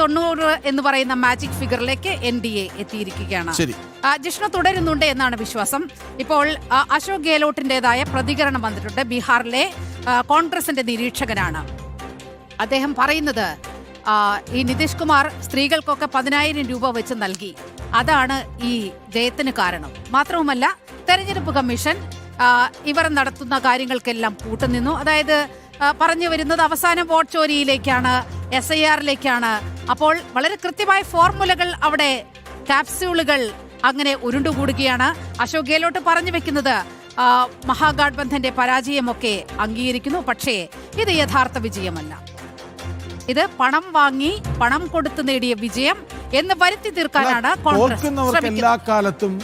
തൊണ്ണൂറ് എന്ന് പറയുന്ന മാജിക് ഫിഗറിലേക്ക് എൻ ഡി എ എത്തിയിരിക്കുകയാണ്. ശരി. ജിഷ്ണു തുടരുന്നുണ്ട് എന്നാണ് വിശ്വാസം. ഇപ്പോൾ അശോക് ഗെഹ്ലോട്ടിന്റേതായ പ്രതികരണം വന്നിട്ടുണ്ട്. ബീഹാറിലെ കോൺഗ്രസിന്റെ നിരീക്ഷകനാണ്. അദ്ദേഹം പറയുന്നത് ഈ നിതീഷ് കുമാർ സ്ത്രീകൾക്കൊക്കെ പതിനായിരം രൂപ വെച്ച് നൽകി. അതാണ് ഈ ജയത്തിന് കാരണം. മാത്രവുമല്ല തെരഞ്ഞെടുപ്പ് കമ്മീഷൻ ഇവർ നടത്തുന്ന കാര്യങ്ങൾക്കെല്ലാം കൂട്ടുനിന്നു. അതായത് പറഞ്ഞു വരുന്നത് അവസാനം വോട്ട് ചോരിയിലേക്കാണ് എസ് ഐ ആറിലേക്കാണ് അപ്പോൾ വളരെ കൃത്യമായ ഫോർമുലകൾ അവിടെ കാപ്സ്യൂളുകൾ അങ്ങനെ ഉരുണ്ടുകൂടുകയാണ്. അശോക് ഗെഹ്ലോട്ട് പറഞ്ഞു വെക്കുന്നത് മഹാഗാഡ്ബന്ധന്റെ പരാജയമൊക്കെ അംഗീകരിക്കുന്നു പക്ഷേ ഇത് യഥാർത്ഥ വിജയമല്ല. ഇത് പണം വാങ്ങി പണം കൊടുത്തു നേടിയ വിജയം എന്ന് വരുത്തി തീർക്കാനാണ് കോൺഗ്രസ് എല്ലാ കാലത്തും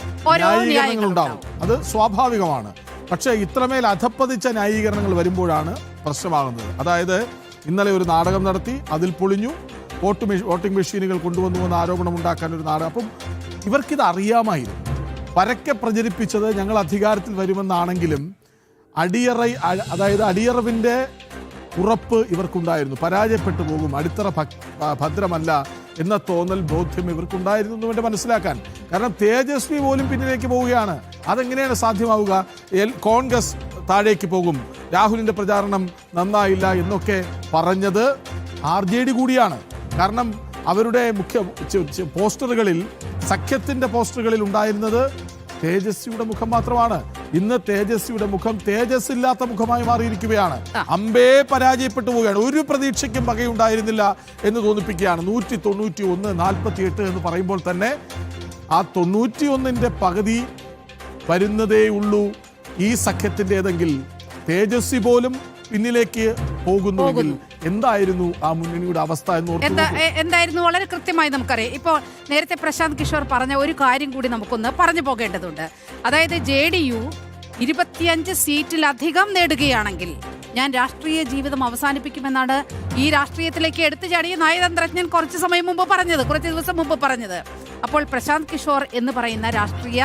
അത് സ്വാഭാവികമാണ്. പക്ഷേ ഇത്രമേൽ അധപ്പതിച്ച ന്യായീകരണങ്ങൾ വരുമ്പോഴാണ് പ്രശ്നമാകുന്നത്. അതായത് ഇന്നലെ ഒരു നാടകം നടത്തി അതിൽ പൊളിഞ്ഞു വോട്ട് വോട്ടിംഗ് മെഷീനുകൾ കൊണ്ടുവന്നു എന്ന ആരോപണം ഉണ്ടാക്കാൻ ഒരു നാടകം. അപ്പം ഇവർക്കിത് അറിയാമായിരുന്നു. പരക്കെ പ്രചരിപ്പിച്ചത് ഞങ്ങൾ അധികാരത്തിൽ വരുമെന്നാണെങ്കിലും അടിയറ അതായത് അടിയറവിന്റെ ഉറപ്പ് ഇവർക്കുണ്ടായിരുന്നു. പരാജയപ്പെട്ടു പോകും. അടിത്തറ ഭദ്രമല്ല എന്ന തോന്നൽ ബോധ്യം ഇവർക്കുണ്ടായിരുന്നു എന്ന് വേണ്ടി മനസ്സിലാക്കാൻ. കാരണം തേജസ്വി പോലും പിന്നിലേക്ക് പോവുകയാണ്. അതെങ്ങനെയാണ് സാധ്യമാവുക? എൽ- കോൺഗ്രസ് താഴേക്ക് പോകും. രാഹുലിന്റെ പ്രചാരണം നന്നായില്ല എന്നൊക്കെ പറഞ്ഞത് ആർ ജെ ഡി കൂടിയാണ്. കാരണം അവരുടെ മുഖ്യ പോസ്റ്ററുകളിൽ സഖ്യത്തിന്റെ പോസ്റ്ററുകളിൽ ഉണ്ടായിരുന്നത് തേജസ്വിയുടെ മുഖം മാത്രമാണ്. ഇന്ന് തേജസ്വിയുടെ മുഖം തേജസ് ഇല്ലാത്ത മുഖമായി മാറിയിരിക്കുകയാണ്. അമ്പേ പരാജയപ്പെട്ടു പോവുകയാണ്. ഒരു പ്രതീക്ഷയ്ക്കും വകയുണ്ടായിരുന്നില്ല എന്ന് തോന്നിപ്പിക്കുകയാണ്. നൂറ്റി തൊണ്ണൂറ്റി ഒന്ന് നാൽപ്പത്തി എട്ട് എന്ന് പറയുമ്പോൾ തന്നെ ആ തൊണ്ണൂറ്റി ഒന്നിന്റെ പകുതി വരുന്നതേ ഉള്ളൂ ഈ സഖ്യത്തിന്റെതെങ്കിൽ. തേജസ്വി പോലും പിന്നിലേക്ക് പോകുന്നുവെങ്കിൽ എന്തായിരുന്നു ആ മുന്നണിയുടെ അവസ്ഥ എന്ന് എന്തായിരുന്നു? വളരെ കൃത്യമായി നമുക്കറിയാം. ഇപ്പോൾ നേരത്തെ പ്രശാന്ത് കിഷോർ പറഞ്ഞ ഒരു കാര്യം കൂടി നമുക്കൊന്ന് പറഞ്ഞു പോകേണ്ടതുണ്ട്. അതായത് ജെ ഡി യു ഇരുപത്തിയഞ്ച് സീറ്റിലധികം നേടുകയാണെങ്കിൽ ഞാൻ രാഷ്ട്രീയ ജീവിതം അവസാനിപ്പിക്കുമെന്നാണ് ഈ രാഷ്ട്രീയത്തിലേക്ക് എടുത്തു ചാടിയ നയതന്ത്രജ്ഞൻ കുറച്ച് സമയം മുമ്പ് പറഞ്ഞത് കുറച്ച് ദിവസം മുമ്പ് പറഞ്ഞത്. അപ്പോൾ പ്രശാന്ത് കിഷോർ എന്ന് പറയുന്ന രാഷ്ട്രീയ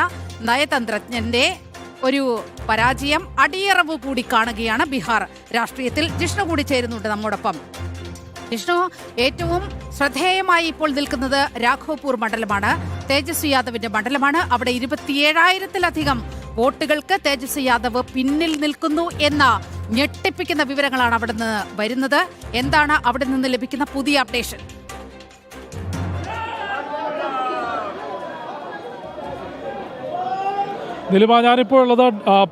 നയതന്ത്രജ്ഞന്റെ ഒരു പരാജയം അടിയറവ് കൂടി കാണുകയാണ് ബീഹാർ. രാഷ്ട്രീയത്തിൽ ജിഷ്ണു കൂടി ചേരുന്നുണ്ട് നമ്മോടൊപ്പം. ജിഷ്ണു ഏറ്റവും ശ്രദ്ധേയമായി ഇപ്പോൾ നിൽക്കുന്നത് രാഘവപൂർ മണ്ഡലമാണ്. തേജസ്വി യാദവിന്റെ മണ്ഡലമാണ്. അവിടെ ഇരുപത്തിയേഴായിരത്തിലധികം വോട്ടുകൾക്ക് തേജസ്വി യാദവ് പിന്നിൽ നിൽക്കുന്നു എന്ന ഞെട്ടിപ്പിക്കുന്ന വിവരങ്ങളാണ് അവിടെ നിന്ന് വരുന്നത്. എന്താണ് അവിടെ നിന്ന് ലഭിക്കുന്ന പുതിയ അപ്ഡേഷൻ? നിലിമ ഞാനിപ്പോൾ ഉള്ളത്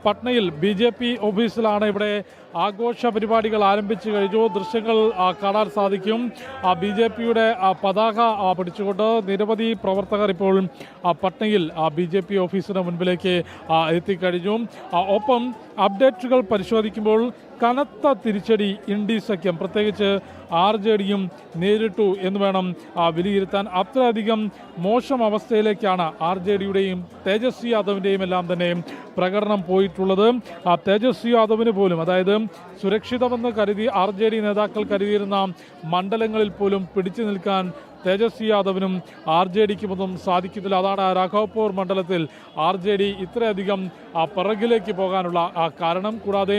പട്നയിൽ ബി ജെ പി ഓഫീസിലാണ്. ഇവിടെ ആഘോഷ പരിപാടികൾ ആരംഭിച്ചു കഴിഞ്ഞു. ദൃശ്യങ്ങൾ കാണാൻ സാധിക്കും. ബി ജെ പിയുടെ പതാക പിടിച്ചുകൊണ്ട് നിരവധി പ്രവർത്തകർ ഇപ്പോൾ ആ, പട്നയിൽ ബി ജെ പി ഓഫീസിന് മുൻപിലേക്ക് എത്തിക്കഴിഞ്ഞു. ഒപ്പം അപ്ഡേറ്റുകൾ പരിശോധിക്കുമ്പോൾ കനത്ത തിരിച്ചടി ഇൻഡി സഖ്യം പ്രത്യേകിച്ച് ആർ ജെ ഡിയും നേരിട്ടു എന്ന് വേണം വിലയിരുത്താൻ. അത്രയധികം മോശം അവസ്ഥയിലേക്കാണ് ആർ ജെ ഡിയുടെയും തേജസ്വി യാദവിന്റെയും എല്ലാം തന്നെ പ്രകടനം പോയിട്ടുള്ളത്. ആ തേജസ്വി യാദവിന് പോലും അതായത് സുരക്ഷിതമെന്ന് കരുതി ആർ ജെ ഡി നേതാക്കൾ കരുതിയിരുന്ന മണ്ഡലങ്ങളിൽ പോലും പിടിച്ചു നിൽക്കാൻ തേജസ്വി യാദവിനും ആർ ജെ ഡിക്കുമൊന്നും സാധിക്കുന്നില്ല അതാണ് രാഘവപൂർ മണ്ഡലത്തിൽ ആർ ജെ ഡി ഇത്രയധികം പിറകിലേക്ക് പോകാനുള്ള ആ കാരണം. കൂടാതെ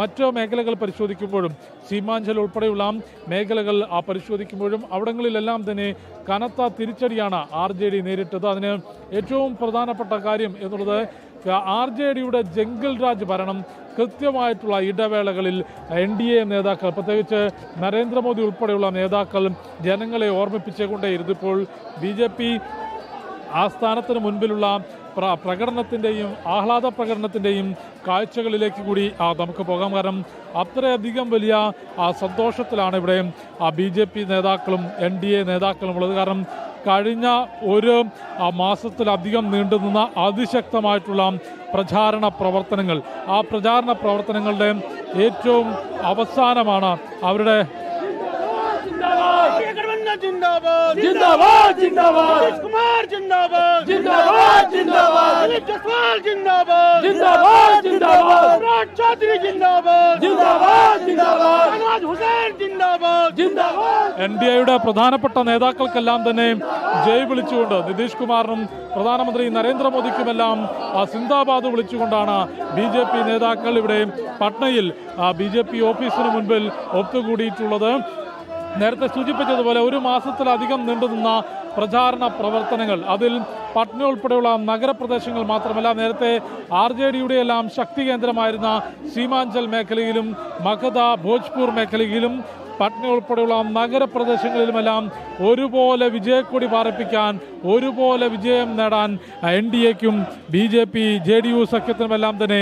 മറ്റ് മേഖലകൾ പരിശോധിക്കുമ്പോഴും സീമാഞ്ചൽ ഉൾപ്പെടെയുള്ള മേഖലകൾ ആ പരിശോധിക്കുമ്പോഴും അവിടങ്ങളിലെല്ലാം തന്നെ കനത്ത തിരിച്ചടിയാണ് ആർ ജെ ഡി നേരിട്ടത്. അതിന് ഏറ്റവും പ്രധാനപ്പെട്ട കാര്യം എന്നുള്ളത് ആർ ജെ ഡിയുടെ ജംഗിൾ രാജ് ഭരണം കൃത്യമായിട്ടുള്ള ഇടവേളകളിൽ എൻ ഡി എ നേതാക്കൾ പ്രത്യേകിച്ച് നരേന്ദ്രമോദി ഉൾപ്പെടെയുള്ള നേതാക്കൾ ജനങ്ങളെ ഓർമ്മിപ്പിച്ചുകൊണ്ടേയിരുന്നു ഇപ്പോൾ ബി ജെ പി ആസ്ഥാനത്തിന് മുൻപിലുള്ള പ്ര പ്രകടനത്തിന്റെയും ആഹ്ലാദ പ്രകടനത്തിന്റെയും കാഴ്ചകളിലേക്ക് കൂടി നമുക്ക് പോകാം. കാരണം അത്രയധികം വലിയ സന്തോഷത്തിലാണ് ഇവിടെ ബി ജെ പി നേതാക്കളും എൻ ഡി എ നേതാക്കളും ഉള്ളത്. കാരണം കഴിഞ്ഞ ഒരു മാസത്തിലധികം നീണ്ടുനിന്ന അതിശക്തമായിട്ടുള്ള പ്രചാരണ പ്രവർത്തനങ്ങൾ. ആ പ്രചാരണ പ്രവർത്തനങ്ങളുടെ ഏറ്റവും അവസാനമാണ് അവരുടെ ജിന്ദാബാദ്. ജിന്ദാബാദ്. ജിന്ദാബാദ്. ജിന്ദാബാദ്. ജിന്ദാബാദ്. ജിന്ദാബാദ്. जिंदाबाद राज चौधरी जिंदाबाद जिंदाबाद जिंदाबाद अनाज हुसैन जिंदाबाद जिंदाबाद എൻ ഡി എയുടെ പ്രധാനപ്പെട്ട നേതാക്കൾക്കെല്ലാം തന്നെ ജയ് വിളിച്ചുകൊണ്ട് നിതീഷ് കുമാറിനും പ്രധാനമന്ത്രി നരേന്ദ്രമോദിക്കുമെല്ലാം ആ, സിന്ദാബാദ് വിളിച്ചുകൊണ്ടാണ് ബി ജെ പി നേതാക്കൾ ഇവിടെ പട്നയിൽ ബി ജെ പി ഓഫീസിന് മുൻപിൽ ഒത്തുകൂടിയിട്ടുള്ളത് നേരത്തെ സൂചിപ്പിച്ചതുപോലെ ഒരു മാസത്തിലധികം നീണ്ടുനിന്ന പ്രചാരണ പ്രവർത്തനങ്ങൾ. അതിൽ പട്ന ഉൾപ്പെടെയുള്ള നഗരപ്രദേശങ്ങൾ മാത്രമല്ല നേരത്തെ ആർ ജെ ഡിയുടെ എല്ലാം ശക്തി കേന്ദ്രമായിരുന്ന സീമാഞ്ചൽ മേഖലയിലും മഗധ ഭോജ്പൂർ മേഖലയിലും പട്ന ഉൾപ്പെടെയുള്ള നഗരപ്രദേശങ്ങളിലുമെല്ലാം ഒരുപോലെ വിജയക്കൊടി പാറപ്പിക്കാൻ ഒരുപോലെ വിജയം നേടാൻ N D എക്കും B J P J D U സഖ്യത്തിനുമെല്ലാം തന്നെ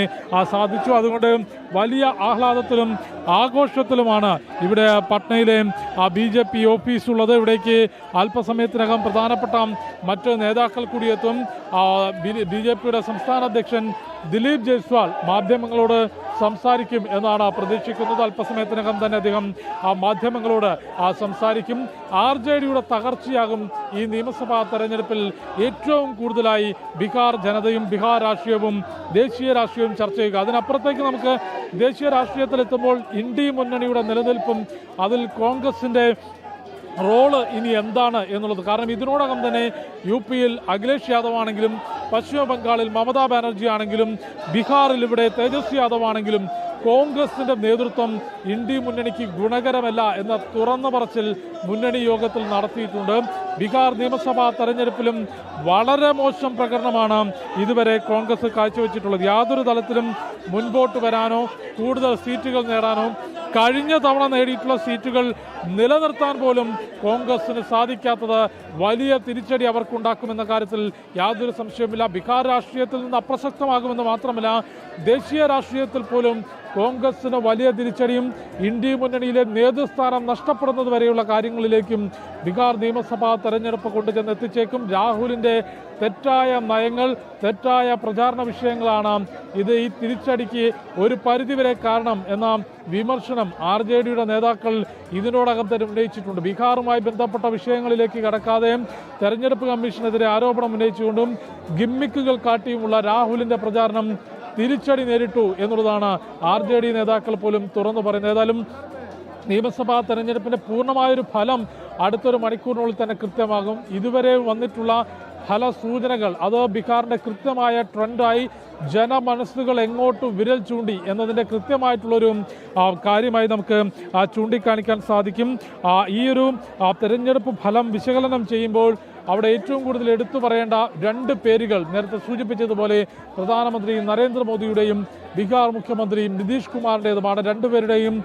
സാധിച്ചു. അതുകൊണ്ട് വലിയ ആഹ്ലാദത്തിലും ആഘോഷത്തിലുമാണ് ഇവിടെ പട്നയിലെ ബി ജെ പി ഓഫീസ് ഉള്ളത്. ഇവിടേക്ക് അല്പസമയത്തിനകം പ്രധാനപ്പെട്ട മറ്റ് നേതാക്കൾ കൂടിയെത്തും ബി ജെ പിയുടെ സംസ്ഥാന അധ്യക്ഷൻ ദിലീപ് ജയ്സ്വാൾ മാധ്യമങ്ങളോട് സംസാരിക്കും എന്നാണ് പ്രതീക്ഷിക്കുന്നത്. അല്പസമയത്തിനകം തന്നെ അദ്ദേഹം ആ മാധ്യമങ്ങളോട് സംസാരിക്കും. ആർ ജെ ഡിയുടെ തകർച്ചയാകും ഈ നിയമസഭാ തെരഞ്ഞെടുപ്പിൽ ഏറ്റവും കൂടുതലായി ബീഹാർ ജനതയും ബീഹാർ രാഷ്ട്രീയവും ദേശീയ രാഷ്ട്രീയവും ചർച്ച ചെയ്യുക. അതിനപ്പുറത്തേക്ക് നമുക്ക് ദേശീയ രാഷ്ട്രീയത്തിലെത്തുമ്പോൾ ഇന്ത്യ മുന്നണിയുടെ നിലനിൽപ്പും അതിൽ കോൺഗ്രസിന്റെ റോൾ ഇനി എന്താണ് എന്നുള്ളത്. കാരണം ഇതിനോടകം തന്നെ യു പിയിൽ അഖിലേഷ് യാദവ് ആണെങ്കിലും പശ്ചിമ ബംഗാളിൽ മമതാ ബാനർജി ആണെങ്കിലും ബീഹാറിൽ ഇവിടെ തേജസ്വി യാദവ് ആണെങ്കിലും കോൺഗ്രസിന്റെ നേതൃത്വം ഇന്ത്യ മുന്നണിക്ക് ഗുണകരമല്ല എന്ന തുറന്നു പറച്ചിൽ മുന്നണി യോഗത്തിൽ നടത്തിയിട്ടുണ്ട്. ബീഹാർ നിയമസഭാ തെരഞ്ഞെടുപ്പിലും വളരെ മോശം പ്രകടനമാണ് ഇതുവരെ കോൺഗ്രസ് കാഴ്ചവെച്ചിട്ടുള്ളത്. യാതൊരു തലത്തിലും മുൻപോട്ട് വരാനോ കൂടുതൽ സീറ്റുകൾ നേടാനോ കഴിഞ്ഞ തവണ നേടിയിട്ടുള്ള സീറ്റുകൾ നിലനിർത്താൻ പോലും കോൺഗ്രസിന് സാധിക്കാത്തത് വലിയ തിരിച്ചടി അവർക്കുണ്ടാക്കുമെന്ന കാര്യത്തിൽ യാതൊരു സംശയവുമില്ല. ബീഹാർ രാഷ്ട്രീയത്തിൽ നിന്ന് അപ്രസക്തമാകുമെന്ന് മാത്രമല്ല ദേശീയ രാഷ്ട്രീയത്തിൽ പോലും കോൺഗ്രസിന് വലിയ തിരിച്ചടിയും ഇന്ത്യ മുന്നണിയിലെ നേതൃസ്ഥാനം നഷ്ടപ്പെടുന്നത് വരെയുള്ള കാര്യങ്ങളിലേക്കും ബീഹാർ നിയമസഭാ തെരഞ്ഞെടുപ്പ് കൊണ്ടുചെന്ന് എത്തിച്ചേക്കും രാഹുലിന്റെ തെറ്റായ നയങ്ങൾ തെറ്റായ പ്രചാരണ വിഷയങ്ങളാണ് ഇത് ഈ തിരിച്ചടിക്ക് ഒരു പരിധിവരെ കാരണം എന്ന വിമർശനം ആർ ജെ ഡിയുടെ നേതാക്കൾ ഇതിനോടകം തന്നെ ഉന്നയിച്ചിട്ടുണ്ട്. ബീഹാറുമായി ബന്ധപ്പെട്ട വിഷയങ്ങളിലേക്ക് കടക്കാതെ തെരഞ്ഞെടുപ്പ് കമ്മീഷനെതിരെ ആരോപണം ഉന്നയിച്ചുകൊണ്ടും ഗിമ്മിക്കുകൾ കാട്ടിയുമുള്ള രാഹുലിന്റെ പ്രചാരണം തിരിച്ചടി നേരിട്ടു എന്നുള്ളതാണ് ആർ ജെ ഡി നേതാക്കൾ പോലും തുറന്നു പറയുന്നത്. ഏതായാലും നിയമസഭാ തെരഞ്ഞെടുപ്പിന്റെ പൂർണമായൊരു ഫലം അടുത്തൊരു മണിക്കൂറിനുള്ളിൽ തന്നെ കൃത്യമാകും. ഇതുവരെ വന്നിട്ടുള്ള ഫലസൂചനകൾ അത് ബിഹാറിന്റെ കൃത്യമായ ട്രെൻഡായി ജനമനസ്സുകൾ എങ്ങോട്ട് വിരൽ ചൂണ്ടി എന്നതിന്റെ കൃത്യമായിട്ടുള്ളൊരു കാര്യമായി നമുക്ക് ചൂണ്ടിക്കാണിക്കാൻ സാധിക്കും. ഈ ഒരു തെരഞ്ഞെടുപ്പ് ഫലം വിശകലനം ചെയ്യുമ്പോൾ അവിടെ ഏറ്റവും കൂടുതൽ എടുത്തു പറയേണ്ട രണ്ട് പേരുകൾ നേരത്തെ സൂചിപ്പിച്ചതുപോലെ പ്രധാനമന്ത്രി നരേന്ദ്രമോദിയുടെയും ബീഹാർ മുഖ്യമന്ത്രി നിതീഷ് കുമാറിന്റെതുമാണ് രണ്ടുപേരുടെയും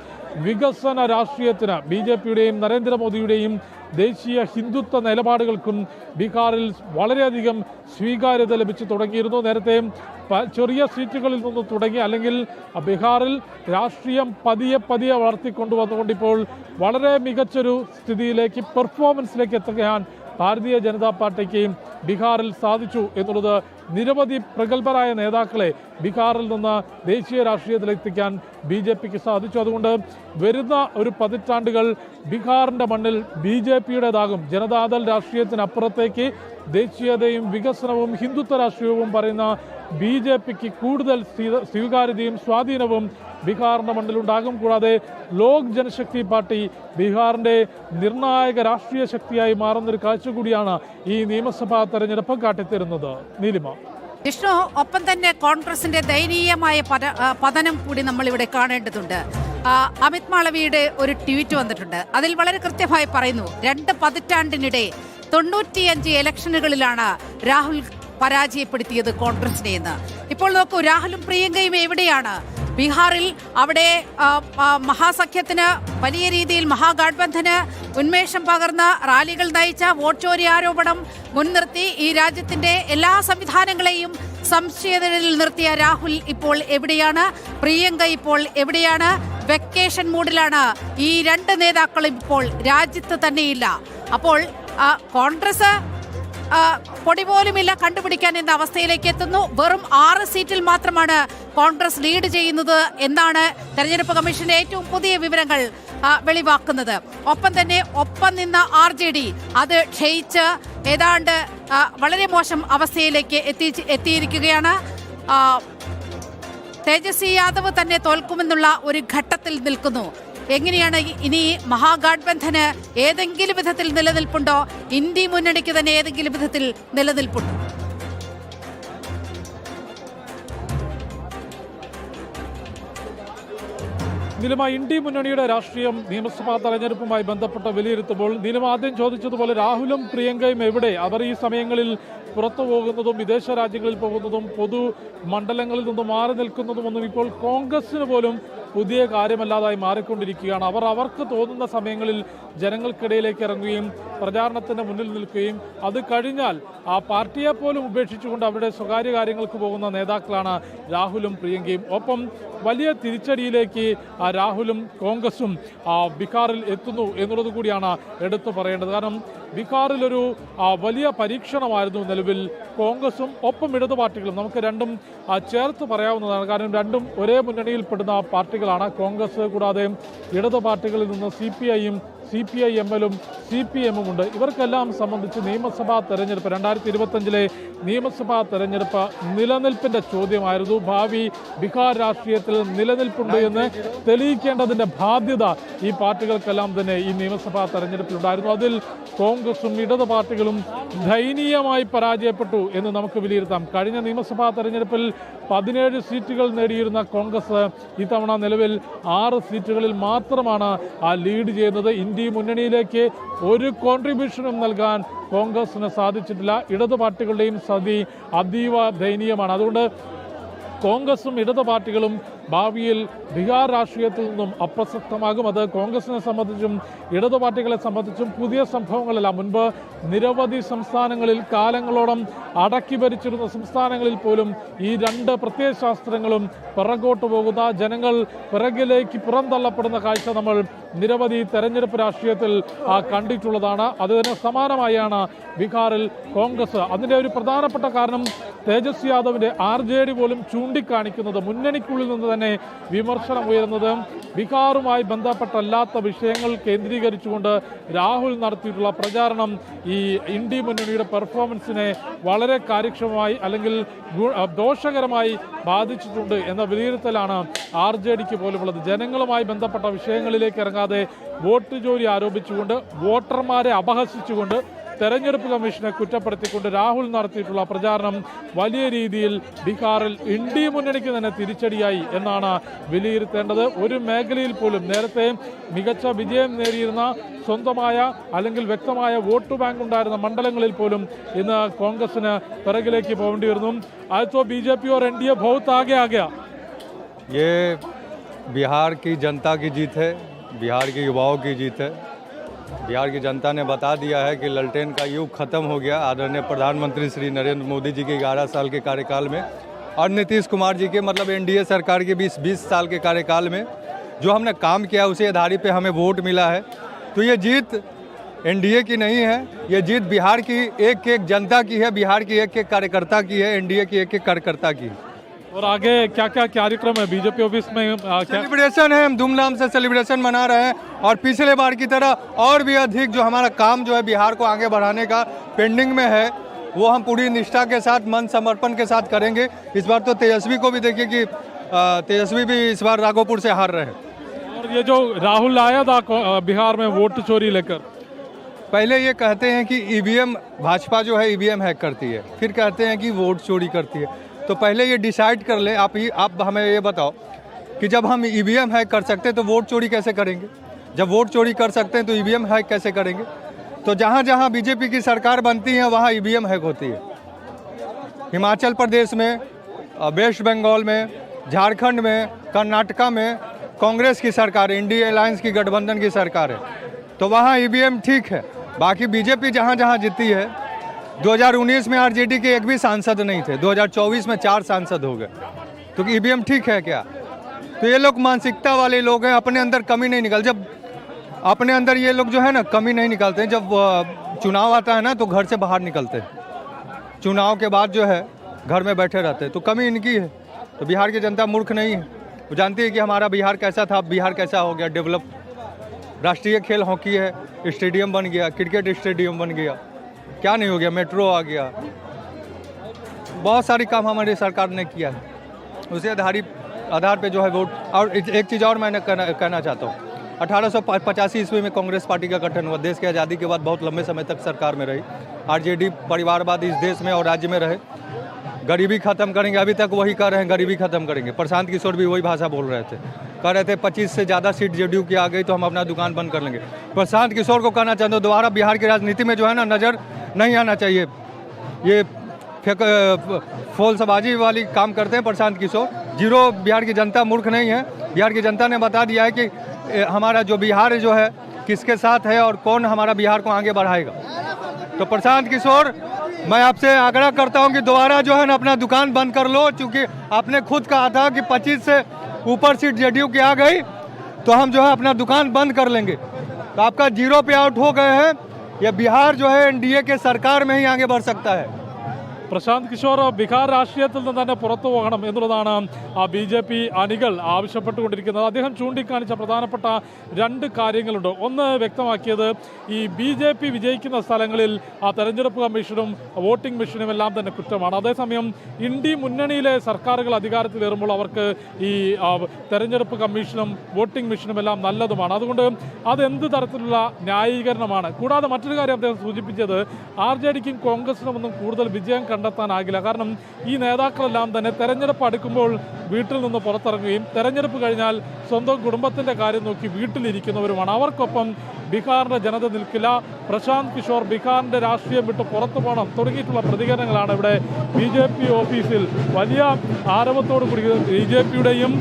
വികസന രാഷ്ട്രീയത്തിന് ബി ജെ പിയുടെയും നരേന്ദ്രമോദിയുടെയും ദേശീയ ഹിന്ദുത്വ നിലപാടുകൾക്കും ബീഹാറിൽ വളരെയധികം സ്വീകാര്യത ലഭിച്ചു തുടങ്ങിയിരുന്നു. നേരത്തെ ചെറിയ സീറ്റുകളിൽ നിന്ന് തുടങ്ങി അല്ലെങ്കിൽ ബീഹാറിൽ രാഷ്ട്രീയം പതിയെ പതിയെ വളർത്തിക്കൊണ്ടുവന്നുകൊണ്ട് ഇപ്പോൾ വളരെ മികച്ചൊരു സ്ഥിതിയിലേക്ക് പെർഫോമൻസിലേക്ക് എത്തുകയാൻ ഭാരതീയ ജനതാ പാർട്ടിക്ക് ബീഹാറിൽ സാധിച്ചു എന്നുള്ളത് നിരവധി പ്രഗത്ഭരായ നേതാക്കളെ ബീഹാറിൽ നിന്ന് ദേശീയ രാഷ്ട്രീയത്തിലെത്തിക്കാൻ ബി ജെ പിക്ക് സാധിച്ചു. അതുകൊണ്ട് വരുന്ന ഒരു പതിറ്റാണ്ടുകൾ ബീഹാറിന്റെ മണ്ണിൽ ബി ജെ പിയുടേതാകും. ജനതാദൾ രാഷ്ട്രീയത്തിനപ്പുറത്തേക്ക് ദേശീയതയും വികസനവും ഹിന്ദുത്വ രാഷ്ട്രീയവും പറയുന്ന ബി ജെ പിക്ക് കൂടുതൽ സ്വീകാര്യതയും സ്വാധീനവും ബീഹാറിന്റെ മണ്ണിലുണ്ടാകും. കൂടാതെ ലോക് ജനശക്തി പാർട്ടി ബീഹാറിന്റെ നിർണായക രാഷ്ട്രീയ ശക്തിയായി മാറുന്നൊരു കാഴ്ച കൂടിയാണ് ഈ നിയമസഭാ തെരഞ്ഞെടുപ്പ് കാട്ടിത്തരുന്നത്. നീലിമ. വിഷ്ണു ഒപ്പം തന്നെ കോൺഗ്രസിന്റെ ദയനീയമായ പത- പതനം കൂടി നമ്മൾ ഇവിടെ കാണേണ്ടതുണ്ട് അമിത് മാളവിയുടെ ഒരു ട്വീറ്റ് വന്നിട്ടുണ്ട്. അതിൽ വളരെ കൃത്യമായി പറയുന്നു രണ്ട് പതിറ്റാണ്ടിനിടെ തൊണ്ണൂറ്റിയഞ്ച് ഇലക്ഷനുകളിലാണ് രാഹുൽ പരാജയപ്പെടുത്തിയത് കോൺഗ്രസിനെ എന്ന് ഇപ്പോൾ നോക്കൂ രാഹുലും പ്രിയങ്കയും എവിടെയാണ്? ബീഹാറിൽ അവിടെ മഹാസഖ്യത്തിന് വലിയ രീതിയിൽ മഹാഗാഠ്ബന്ധന് ഉന്മേഷം പകർന്ന റാലികൾ നയിച്ച വോട്ട് ചോരി ആരോപണം മുൻനിർത്തി ഈ രാജ്യത്തിന്റെ എല്ലാ സംവിധാനങ്ങളെയും സംശയതയിൽ നിർത്തിയ രാഹുൽ ഇപ്പോൾ എവിടെയാണ്? പ്രിയങ്ക ഇപ്പോൾ എവിടെയാണ്? വെക്കേഷൻ മൂഡിലാണ്. ഈ രണ്ട് നേതാക്കളും ഇപ്പോൾ രാജ്യത്ത് തന്നെയില്ല. അപ്പോൾ കോൺഗ്രസ് പൊടി പോലുമില്ല കണ്ടുപിടിക്കാൻ എന്ന അവസ്ഥയിലേക്ക് എത്തുന്നു. വെറും ആറ് സീറ്റിൽ മാത്രമാണ് കോൺഗ്രസ് ലീഡ് ചെയ്യുന്നത് എന്നാണ് തെരഞ്ഞെടുപ്പ് കമ്മീഷന്റെ ഏറ്റവും പുതിയ വിവരങ്ങൾ വെളിവാക്കുന്നത്. ഒപ്പം തന്നെ ഒപ്പം നിന്ന ആർ ജെ ഡി അത് ക്ഷയിച്ച് ഏതാണ്ട് വളരെ മോശം അവസ്ഥയിലേക്ക് എത്തി എത്തിയിരിക്കുകയാണ്. തേജസ്വി യാദവ് തന്നെ തോൽക്കുമെന്നുള്ള ഒരു ഘട്ടത്തിൽ നിൽക്കുന്നു. എങ്ങനെയാണ് ഇനി മഹാഗാഠ്ബന്ധന് ഏതെങ്കിലും വിധത്തിൽ നിലനിൽപ്പുണ്ടോ? ഇന്ത്യ മുന്നണിക്ക് തന്നെ ഏതെങ്കിലും വിധത്തിൽ നിലനിൽപ്പുണ്ടോ? നിലമ ഇന്ത്യ മുന്നണിയുടെ രാഷ്ട്രീയം നിയമസഭാ തെരഞ്ഞെടുപ്പുമായി ബന്ധപ്പെട്ട് വിലയിരുത്തുമ്പോൾ നിലമ ആദ്യം ചോദിച്ചതുപോലെ രാഹുലും പ്രിയങ്കയും എവിടെ? അവർ ഈ സമയങ്ങളിൽ പുറത്തു പോകുന്നതും വിദേശ രാജ്യങ്ങളിൽ പോകുന്നതും പൊതു മണ്ഡലങ്ങളിൽ നിന്നും മാറി നിൽക്കുന്നതും ഒന്നും ഇപ്പോൾ കോൺഗ്രസിന് പോലും പുതിയ കാര്യമല്ലാതായി മാറിക്കൊണ്ടിരിക്കുകയാണ്. അവർ അവർക്ക് തോന്നുന്ന സമയങ്ങളിൽ ജനങ്ങൾക്കിടയിലേക്ക് ഇറങ്ങുകയും പ്രചാരണത്തിന് മുന്നിൽ നിൽക്കുകയും അത് കഴിഞ്ഞാൽ ആ പാർട്ടിയെ പോലും ഉപേക്ഷിച്ചുകൊണ്ട് അവരുടെ സ്വകാര്യ കാര്യങ്ങൾക്ക് പോകുന്ന നേതാക്കളാണ് രാഹുലും പ്രിയങ്കയും. ഒപ്പം വലിയ തിരിച്ചടിയിലേക്ക് രാഹുലും കോൺഗ്രസും ബീഹാറിൽ എത്തുന്നു എന്നുള്ളത് കൂടിയാണ് എടുത്തു പറയേണ്ടത്. കാരണം ബീഹാറിൽ ഒരു വലിയ പരീക്ഷണമായിരുന്നു നിലവിൽ കോൺഗ്രസും ഒപ്പം ഇടതു പാർട്ടികളും. നമുക്ക് രണ്ടും ചേർത്ത് പറയാവുന്നതാണ്. കാരണം രണ്ടും ഒരേ മുന്നണിയിൽപ്പെടുന്ന പാർട്ടികളാണ്. കോൺഗ്രസ് കൂടാതെ ഇടതു പാർട്ടികളിൽ നിന്ന് സി പി ഐയും സി പി ഐ എം എല്ലും സി പി എമ്മും ഉണ്ട്. ഇവർക്കെല്ലാം സംബന്ധിച്ച് നിയമസഭാ തെരഞ്ഞെടുപ്പ് രണ്ടായിരത്തി ഇരുപത്തഞ്ചിലെ നിയമസഭാ തെരഞ്ഞെടുപ്പ് നിലനിൽപ്പിന്റെ ചോദ്യമായിരുന്നു. ഭാവി ബീഹാർ രാഷ്ട്രീയത്തിൽ നിലനിൽപ്പുണ്ട് എന്ന് തെളിയിക്കേണ്ടതിന്റെ ബാധ്യത ഈ പാർട്ടികൾക്കെല്ലാം തന്നെ ഈ നിയമസഭാ തെരഞ്ഞെടുപ്പിലുണ്ടായിരുന്നു. അതിൽ കോൺഗ്രസും ഇടത് പാർട്ടികളും ദയനീയമായി പരാജയപ്പെട്ടു എന്ന് നമുക്ക് വിലയിരുത്താം. കഴിഞ്ഞ നിയമസഭാ തെരഞ്ഞെടുപ്പിൽ പതിനേഴ് സീറ്റുകൾ നേടിയിരുന്ന കോൺഗ്രസ് ഇത്തവണ നിലവിൽ ആറ് സീറ്റുകളിൽ മാത്രമാണ് ആ ലീഡ് ചെയ്യുന്നത്. ഇന്ത്യ മുന്നണിയിലേക്ക് ഒരു കോൺട്രിബ്യൂഷനും നൽകാൻ കോൺഗ്രസിന് സാധിച്ചിട്ടില്ല. ഇടതു പാർട്ടികളുടെയും സ്ഥിതി അതീവ ദയനീയമാണ്. അതുകൊണ്ട് കോൺഗ്രസും ഇടതു പാർട്ടികളും ഭാവിയിൽ ബീഹാർ രാഷ്ട്രീയത്തിൽ നിന്നും അപ്രസക്തമാകും. അത് കോൺഗ്രസിനെ സംബന്ധിച്ചും ഇടതു പാർട്ടികളെ സംബന്ധിച്ചും പുതിയ സംഭവങ്ങളല്ല. മുൻപ് നിരവധി സംസ്ഥാനങ്ങളിൽ കാലങ്ങളോളം അടക്കി ഭരിച്ചിരുന്ന സംസ്ഥാനങ്ങളിൽ പോലും ഈ രണ്ട് പ്രത്യയശാസ്ത്രങ്ങളും പിറകോട്ട് പോകുന്ന ജനങ്ങൾ പിറകിലേക്ക് പുറന്തള്ളപ്പെടുന്ന കാഴ്ച നമ്മൾ നിരവധി തെരഞ്ഞെടുപ്പ് രാഷ്ട്രീയത്തിൽ കണ്ടിട്ടുള്ളതാണ്. അതിന് സമാനമായാണ് ബീഹാറിൽ കോൺഗ്രസ്. അതിന്റെ ഒരു പ്രധാനപ്പെട്ട കാരണം തേജസ്വി യാദവിന്റെ ആർ ജെ ഡി പോലും ചൂണ്ടിക്കാണിക്കുന്നത് മുന്നണിക്കുള്ളിൽ നിന്ന് തന്നെ വിമർശനം ഉയരുന്നത്. ബീഹാറുമായി ബന്ധപ്പെട്ടല്ലാത്ത വിഷയങ്ങൾ കേന്ദ്രീകരിച്ചുകൊണ്ട് രാഹുൽ നടത്തിയിട്ടുള്ള പ്രചാരണം ഈ ഇന്ത്യ മുന്നണിയുടെ പെർഫോമൻസിനെ വളരെ കാര്യക്ഷമമായി അല്ലെങ്കിൽ ദോഷകരമായി ബാധിച്ചിട്ടുണ്ട് എന്ന വിലയിരുത്തലാണ് ആർ ജെ ഡിക്ക് പോലുമുള്ളത്. ജനങ്ങളുമായി ബന്ധപ്പെട്ട വിഷയങ്ങളിലേക്ക് ഇറങ്ങാതെ വോട്ട് ജോലി ആരോപിച്ചുകൊണ്ട് വോട്ടർമാരെ അപഹസിച്ചുകൊണ്ട് തെരഞ്ഞെടുപ്പ് കമ്മീഷനെ കുറ്റപ്പെടുത്തിക്കൊണ്ട് രാഹുൽ നടത്തിയിട്ടുള്ള പ്രചാരണം വലിയ രീതിയിൽ ബീഹാറിൽ ഇന്ത്യ മുന്നണിക്ക് തന്നെ തിരിച്ചടിയായി എന്നാണ് വിലയിരുത്തേണ്ടത് ഒരു മേഖലയിൽ പോലും നേരത്തെ മികച്ച വിജയം നേടിയിരുന്ന സ്വന്തമായ അല്ലെങ്കിൽ വ്യക്തമായ വോട്ട് ബാങ്ക് ഉണ്ടായിരുന്ന മണ്ഡലങ്ങളിൽ പോലും ഇന്ന് കോൺഗ്രസിന് പിറകിലേക്ക് പോകേണ്ടി വരുന്നു അത് ബി ജെ പി और एन डी ए बहुत आगे आ गया ये बिहार की जनता की जीत है बिहार के युवाओं की जीत है बिहार की जनता ने बता दिया है कि ललटेन का युग खत्म हो गया। आदरणीय प्रधानमंत्री श्री नरेंद्र मोदी जी के 11 साल के कार्यकाल में और नीतीश कुमार जी के मतलब एनडीए सरकार के 20 20 साल के कार्यकाल में जो हमने काम किया, उसी आधार पे हमें वोट मिला है। तो ये जीत एनडीए की नहीं है, ये जीत बिहार की एक एक जनता की है, बिहार की एक एक कार्यकर्ता की है, एनडीए की एक एक कार्यकर्ता की है। और आगे क्या क्या कार्यक्रम है? बीजेपी ऑफ़िस में सेलिब्रेशन है हम धूमधाम से सेलिब्रेशन मना रहे हैं और पिछले बार की तरह और भी अधिक जो हमारा काम जो है बिहार को आगे बढ़ाने का पेंडिंग में है वो हम पूरी निष्ठा के साथ मन समर्पण के साथ करेंगे। इस बार तो तेजस्वी को भी देखिए कि तेजस्वी भी इस बार राघोपुर से हार रहे हैं। और ये जो राहुल आया था बिहार में वोट चोरी लेकर। पहले ये कहते हैं कि ईवीएम भाजपा जो है ईवीएम हैक करती है। फिर कहते हैं कि वोट चोरी करती है। तो पहले ये डिसाइड कर ले, आप ही आप हमें ये बताओ कि जब हम ईवीएम हैक कर सकते हैं तो वोट चोरी कैसे करेंगे? जब वोट चोरी कर सकते हैं तो ईवीएम हैक कैसे करेंगे? तो जहाँ जहाँ बीजेपी की सरकार बनती है, वहाँ ईवीएम हैक होती है। हिमाचल प्रदेश में वेस्ट बंगाल में, झारखंड में, कर्नाटका में कांग्रेस की सरकार है, इंडिया अलायंस की गठबंधन की सरकार है। तो वहाँ ईवीएम ठीक है, बाकी बीजेपी जहाँ जहाँ जीती है 2019 में आरजेडी के एक भी सांसद नहीं थे। 2024 में चार सांसद हो गए। तो ईवीएम ठीक है क्या? तो ये लोग मानसिकता वाले लोग हैं, अपने अंदर कमी नहीं निकल, जब अपने अंदर ये लोग जो है ना, कमी नहीं निकालते। जब चुनाव आता है ना तो घर से बाहर निकलते हैं। चुनाव के बाद जो है, घर में बैठे रहते हैं। तो कमी इनकी है। तो बिहार की जनता मूर्ख नहीं है। वो जानती है कि हमारा बिहार कैसा था बिहार कैसा हो गया, डेवलप। राष्ट्रीय खेल हॉकी है, स्टेडियम बन गया, क्रिकेट स्टेडियम बन गया। क्या नहीं हो गया मेट्रो आ गया। बहुत सारी काम हमारी सरकार ने किया है। उसी आधारित आधार पे जो है वोट और एक चीज़ और मैंने कहना कहना चाहता हूँ। अठारह सौ पचासी ईस्वी में कांग्रेस पार्टी का गठन हुआ। देश की आज़ादी के बाद बहुत लंबे समय तक सरकार में रही। आरजेडी परिवारवाद इस देश में और राज्य में रहे। गरीबी खत्म करेंगे, अभी तक वही कह रहे हैं, गरीबी खत्म करेंगे। प्रशांत किशोर भी वही भाषा बोल रहे थे। कह रहे थे, पच्चीस से ज़्यादा सीट जेडीयू की आ गई तो हम अपना दुकान बंद कर लेंगे। प्रशांत किशोर को कहना चाहते हूँ, दोबारा बिहार की राजनीति में जो है ना नज़र नहीं आना चाहिए। ये फोलसबाजी वाली काम करते हैं प्रशांत किशोर। ज़ीरो, बिहार की जनता मूर्ख नहीं है। बिहार की जनता ने बता दिया है कि हमारा जो बिहार जो है, किसके साथ है और कौन हमारा बिहार को आगे बढ़ाएगा। तो प्रशांत किशोर मैं आपसे आग्रह करता हूँ कि दोबारा जो है ना अपना दुकान बंद कर लो क्योंकि आपने खुद कहा था कि 25 से ऊपर सीट जेडीयू की आ गई तो हम जो है अपना दुकान बंद कर लेंगे। तो आपका ज़ीरो पे आउट हो गए हैं। ये बिहार जो है एनडीए के सरकार में ही आगे बढ़ सकता है। പ്രശാന്ത് കിഷോർ ബീഹാർ രാഷ്ട്രീയത്തിൽ നിന്ന് തന്നെ പുറത്തു പോകണം എന്നുള്ളതാണ് ബി ജെ പി അണികൾ ആവശ്യപ്പെട്ടുകൊണ്ടിരിക്കുന്നത്. അദ്ദേഹം ചൂണ്ടിക്കാണിച്ച പ്രധാനപ്പെട്ട രണ്ട് കാര്യങ്ങളുണ്ട്. ഒന്ന് വ്യക്തമാക്കിയത് ഈ ബി ജെ പി വിജയിക്കുന്ന സ്ഥലങ്ങളിൽ ആ തെരഞ്ഞെടുപ്പ് കമ്മീഷനും വോട്ടിംഗ് മെഷീനും എല്ലാം തന്നെ കുറ്റമാണ്. അതേസമയം ഇന്ത്യ മുന്നണിയിലെ സർക്കാരുകൾ അധികാരത്തിൽ വരുമ്പോൾ അവർക്ക് ഈ തെരഞ്ഞെടുപ്പ് കമ്മീഷനും വോട്ടിംഗ് മെഷീനും എല്ലാം നല്ലതുമാണ്. അതുകൊണ്ട് അതെന്ത് തരത്തിലുള്ള ന്യായീകരണമാണ്? കൂടാതെ മറ്റൊരു കാര്യം അദ്ദേഹം സൂചിപ്പിച്ചത് ആർ ജെ ഡിക്കും കോൺഗ്രസിനും ഒന്നും കൂടുതൽ വിജയം കണ്ടെത്താനാകില്ല. കാരണം ഈ നേതാക്കളെല്ലാം തന്നെ തെരഞ്ഞെടുപ്പ് അടുക്കുമ്പോൾ വീട്ടിൽ നിന്ന് പുറത്തിറങ്ങുകയും തെരഞ്ഞെടുപ്പ് കഴിഞ്ഞാൽ സ്വന്തം കുടുംബത്തിന്റെ കാര്യം നോക്കി വീട്ടിലിരിക്കുന്നവരുമാണ്. അവർക്കൊപ്പം ബീഹാറിന്റെ ജനത നിൽക്കില്ല. പ്രശാന്ത് കിഷോർ ബീഹാറിന്റെ രാഷ്ട്രീയം വിട്ട് പുറത്തു പോകണം തുടങ്ങിയിട്ടുള്ള പ്രതികരണങ്ങളാണ് ഇവിടെ ബി ജെ പി ഓഫീസിൽ. വലിയ ആരവത്തോടു കൂടി ബി ജെ പിയുടെയും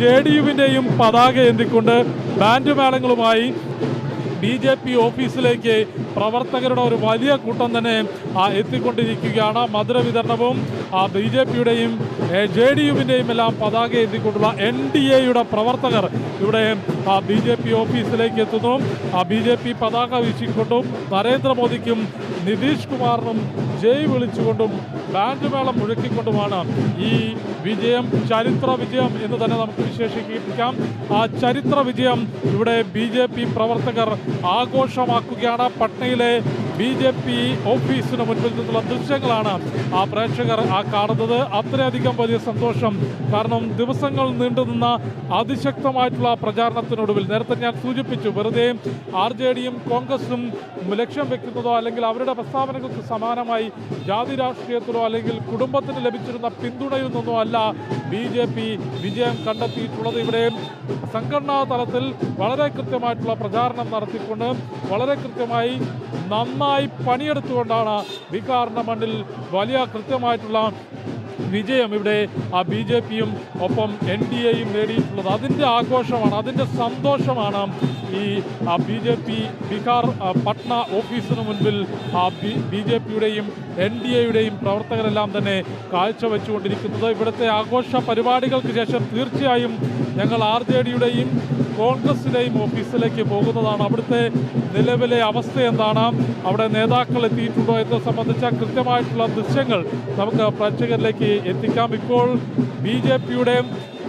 ജെ ഡി യുവിന്റെയും പതാക എന്തിക്കൊണ്ട് ബാൻഡ് മേളങ്ങളുമായി ബി ജെ പി ഓഫീസിലേക്ക് പ്രവർത്തകരുടെ ഒരു വലിയ കൂട്ടം തന്നെ എത്തിക്കൊണ്ടിരിക്കുകയാണ്. മധുര വിതരണവും ബി ജെ പിയുടെയും ജെ ഡി യുവിന്റെയും എല്ലാം പതാക എത്തിക്കൊണ്ടുള്ള എൻ ഡി എയുടെ പ്രവർത്തകർ ഇവിടെ ബി ജെ പി ഓഫീസിലേക്ക് എത്തുന്നു. ബി ജെ പി പതാക വീശിക്കൊണ്ടും നരേന്ദ്രമോദിക്കും നിതീഷ് കുമാറിനും ജയ് വിളിച്ചുകൊണ്ടും ബാൻഡ് മേളം മുഴക്കിക്കൊണ്ടുമാണ് ഈ വിജയം ചരിത്ര വിജയം എന്ന് തന്നെ നമുക്ക് വിശേഷിപ്പിക്കാം. ആ ചരിത്ര വിജയം ഇവിടെ ബി പ്രവർത്തകർ ആഘോഷമാക്കുകയാണ്. പട്നയിലെ ബി ജെ പി ഓഫീസിന് മുൻപിൽ നിന്നുള്ള ദൃശ്യങ്ങളാണ് ആ പ്രേക്ഷകർ ആ കാണുന്നത്. അത്രയധികം വലിയ സന്തോഷം. കാരണം ദിവസങ്ങൾ നീണ്ടുനിന്ന അതിശക്തമായിട്ടുള്ള പ്രചാരണത്തിനൊടുവിൽ നേരത്തെ ഞാൻ സൂചിപ്പിച്ചു വെറുതെ ആർ ജെ ഡിയും കോൺഗ്രസും ലക്ഷ്യം വെക്കുന്നതോ അല്ലെങ്കിൽ അവരുടെ പ്രസ്താവനകൾക്ക് സമാനമായി ജാതി രാഷ്ട്രീയത്തിലോ അല്ലെങ്കിൽ കുടുംബത്തിന് ലഭിച്ചിരുന്ന പിന്തുണയിൽ നിന്നോ അല്ല ബി ജെ പി വിജയം കണ്ടെത്തിയിട്ടുള്ളത് ഇവിടെ സംഘടനാ തലത്തിൽ വളരെ കൃത്യമായിട്ടുള്ള പ്രചാരണം നടത്തിക്കൊണ്ട് വളരെ കൃത്യമായി നന്നായി പണിയെടുത്തുകൊണ്ടാണ് ബീഹാറിന്റെ മണ്ണിൽ വലിയ കൃത്യമായിട്ടുള്ള വിജയം ഇവിടെ ആ ബി ജെ പിയും ഒപ്പം എൻ ഡി എയും നേടിയിട്ടുള്ളത്. അതിന്റെ ആഘോഷമാണ് അതിന്റെ സന്തോഷമാണ് ഈ B J P Bihar Patna ഓഫീസിന് മുൻപിൽ ആ ബി ജെ പിയുടെയും എൻ ഡി എയുടെയും പ്രവർത്തകരെല്ലാം തന്നെ കാഴ്ചവെച്ചുകൊണ്ടിരിക്കുന്നത്. ഇവിടുത്തെ ആഘോഷ പരിപാടികൾക്ക് ശേഷം തീർച്ചയായും ഞങ്ങൾ ആർ ജെ ഡിയുടെയും കോൺഗ്രസിന്റെയും ഓഫീസിലേക്ക് പോകുന്നതാണ്. അവിടുത്തെ നിലവിലെ അവസ്ഥ എന്താണ്? അവിടെ നേതാക്കൾ എത്തിയിട്ടുണ്ടോ എന്ന് സംബന്ധിച്ച കൃത്യമായിട്ടുള്ള ദൃശ്യങ്ങൾ നമുക്ക് പ്രേക്ഷകരിലേക്ക് എത്തിക്കാം. ഇപ്പോൾ ബി ജെ പിയുടെ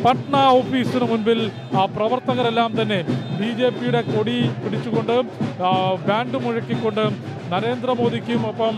പട്ന ഓഫീസിന് മുൻപിൽ ആ പ്രവർത്തകരെല്ലാം തന്നെ ബി ജെ പിയുടെ കൊടി പിടിച്ചുകൊണ്ട് ബാൻഡ് മുഴക്കിക്കൊണ്ട് നരേന്ദ്രമോദിക്കും ഒപ്പം